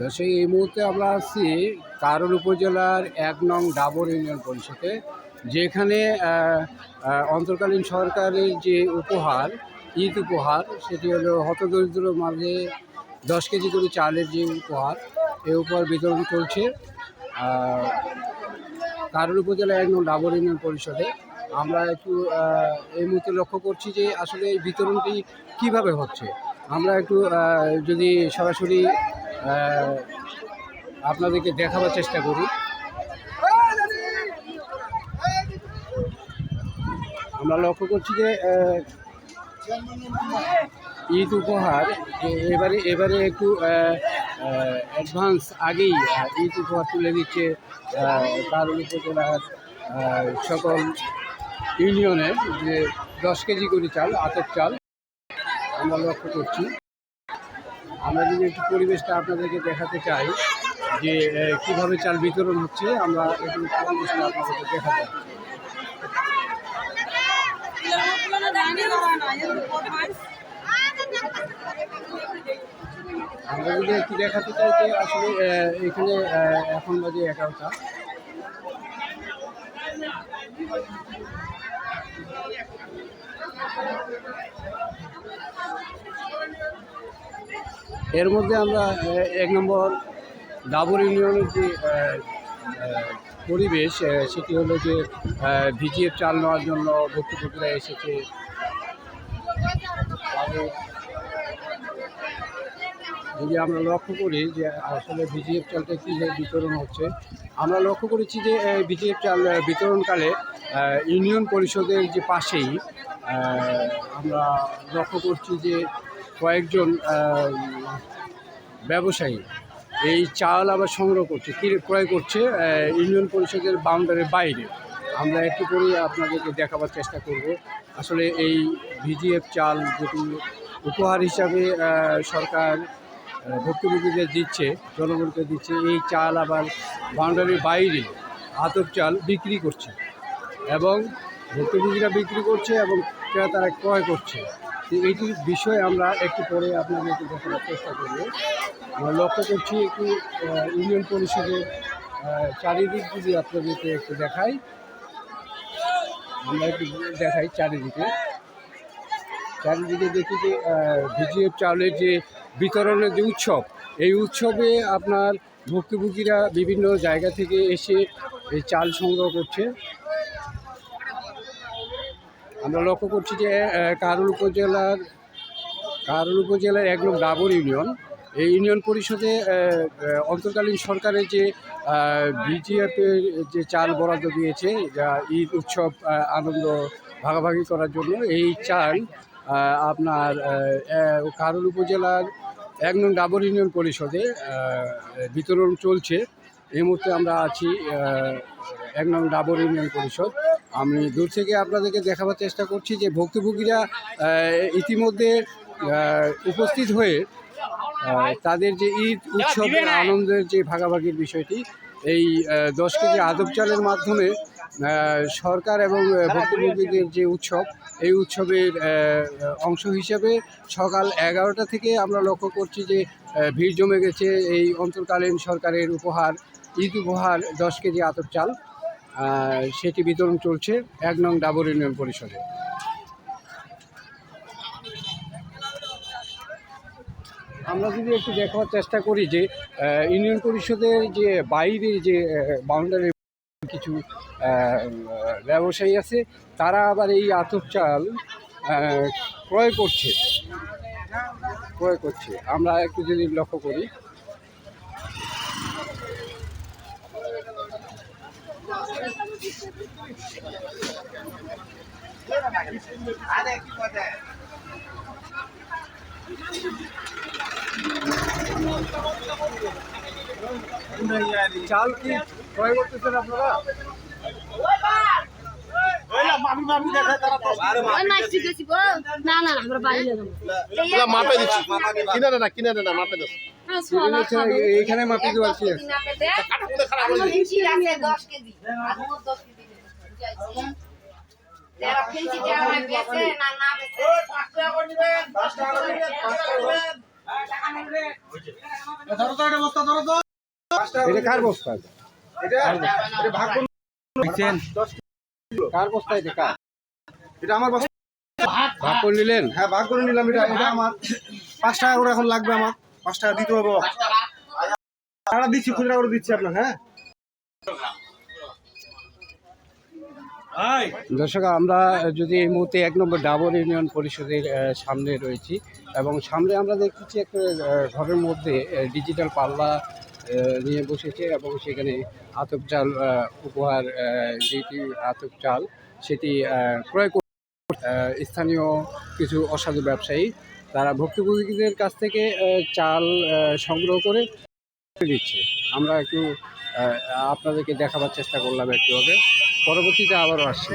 দর্শক, এই মুহূর্তে আমরা আছি কারুল উপজেলার এক নং ডাবর ইউনিয়ন পরিষদে, যেখানে অন্তর্কালীন সরকারের যে উপহার, ঈদ উপহার, সেটি হলো হতদরিদ্র মাঝে দশ কেজি করে চালের যে উপহার এই উপহার বিতরণ চলছে কারুল উপজেলা এক নং ডাবর ইউনিয়ন পরিষদে। আমরা একটু এই মুহূর্তে লক্ষ্য করছি যে আসলে এই বিতরণটি কীভাবে হচ্ছে। আমরা একটু যদি সরাসরি আপনাদেরকে দেখাবার চেষ্টা করি। আমরা লক্ষ্য করছি যে ঈদ উপহার এবারে এবারে একটু অ্যাডভান্স আগেই ঈদ উপহার তুলে দিচ্ছে তার উপজেলার সকল ইউনিয়নের যে দশ কেজি করে চাল, আতপ চাল। আমরা লক্ষ্য করছি। আমরা যদি একটু পরিবেশটা আপনাদেরকে দেখাতে চাই, যে কীভাবে চাল বিতরণ হচ্ছে, আমরা একটু পরিবেশটা আপনাদেরকে দেখাতে আমরা যদি একটু দেখাতে চাই যে, আসলে এখানে এখন বাজে এগারোটা। এর মধ্যে আমরা এক নম্বর ডাবর ইউনিয়নের যে পরিবেশ সেটি হলো যে ভিজিএফ চাল নেওয়ার জন্য ভর্তুভূতিরা এসেছে। যদি আমরা লক্ষ্য করি যে, আসলে ভিজিএফ চালটা কীভাবে বিতরণ হচ্ছে, আমরা লক্ষ্য করেছি যে ভিজিএফ চাল বিতরণকালে ইউনিয়ন পরিষদের যে পাশেই আমরা লক্ষ্য করছি যে কয়েকজন ব্যবসায়ী এই চাল আবার সংগ্রহ করছে ক্রয় করছে ইউনিয়ন পরিষদের বাউন্ডারির বাইরে। আমরা একটু করে আপনাদেরকে দেখাবার চেষ্টা করব। আসলে এই ভিজিএফ চাল যেটি উপহার হিসাবে সরকার ভুক্তভোগীদের দিচ্ছে, জনগণকে দিচ্ছে, এই চাল আবার বাউন্ডারির বাইরে আতপ চাল বিক্রি করছে। এবং ভুক্তভোগীরা বিক্রি করছে এবং ক্রেতারা ক্রয় করছে। তো এইটির বিষয়ে আমরা একটু পরে আপনাদেরকে দেখানোর চেষ্টা করব। আমরা লক্ষ্য করছি একটু ইউনিয়ন পরিষদের চারিদিক যদি আপনাদেরকে একটু দেখাই। আমরা একটু দেখাই চারিদিকে। চারিদিকে দেখি যে ভিজিএফ চাউলের যে বিতরণের যে উৎসব, এই উৎসবে আপনার ভুক্তভোগীরা বিভিন্ন জায়গা থেকে এসে এই চাল সংগ্রহ করছে। আমরা লক্ষ্য করছি যে কারুল উপজেলার কারুল উপজেলার এক নং ডাবর ইউনিয়ন। এই ইউনিয়ন পরিষদে অন্তর্কালীন সরকারের যে বিজিএফের যে চাল বরাদ্দ দিয়েছে, যা ঈদ উৎসব আনন্দ ভাগাভাগি করার জন্য, এই চাল আপনার কারুল উপজেলার এক নং ডাবর ইউনিয়ন পরিষদে বিতরণ চলছে। এই মুহূর্তে আমরা আছি এক নং ডাবর ইউনিয়ন পরিষদ। আমি দূর থেকে আপনাদেরকে দেখাবার চেষ্টা করছি যে ভুক্তভোগীরা ইতিমধ্যে উপস্থিত হয়ে তাদের যে ঈদ উৎসবের আনন্দের যে ভাগাভাগির বিষয়টি, এই দশ কেজি আদব চালের মাধ্যমে সরকার এবং ভক্তভোগীদের যে উৎসব, এই উৎসবের অংশ হিসেবে সকাল এগারোটা থেকে আমরা লক্ষ্য করছি যে ভিড় জমে গেছে এই অন্তর্কালীন সরকারের উপহার, ঈদ উপহার দশ কেজি আতপ চাল। সেটি বিতরণ চলছে এক নং ডাবর ইউনিয়ন পরিষদে। আমরা যদি একটু দেখার চেষ্টা করি যে ইউনিয়ন পরিষদের যে বাইরে যে বাউন্ডারি কিছু ব্যবসায়ী আছে, তারা আবার এই আতপ চাল ক্রয় করছে। ক্রয় করছে। আমরা একটু যদি লক্ষ্য করি। চাল কি ক্রয় করতেছেন আপনারা? মাপে দিচ্ছি। কিনে না কিনে না মাপে দিচ্ছি। এইখানে মাপি দেওয়া আছে? আমার নিচে আছে দশ কেজি। যারা ফেলছি যারা বেচে না না বেচে। এটা কার বস্তা? কার বস্তা? এটা কার এটা? আমার ভাগ করে নিলেন? হ্যাঁ ভাগ করে নিলাম। এটা এটা আমার। পাঁচ টাকা করে এখন লাগবে আমার। পাঁচ টাকা দিতে হবে। টাকা দিচ্ছি খুচরা করে দিচ্ছি আপনার হ্যাঁ? দর্শক আমরা যদি এই মুহূর্তে এক নম্বর ডাবর ইউনিয়ন পরিষদের সামনে রয়েছি এবং সামনে আমরা দেখতেছি একটা ঘরের মধ্যে ডিজিটাল পাল্লা নিয়ে বসেছে এবং সেখানে আতপ চাল উপহার যেটি আতপ চাল সেটি ক্রয় করে স্থানীয় কিছু অসাধু ব্যবসায়ী তারা ভুক্তভোগীদের কাছ থেকে চাল সংগ্রহ করে দিচ্ছে। আমরা একটু আপনাদেরকে দেখাবার চেষ্টা করলাম একটু আগে। পরবর্তীতে আবারও আসছি।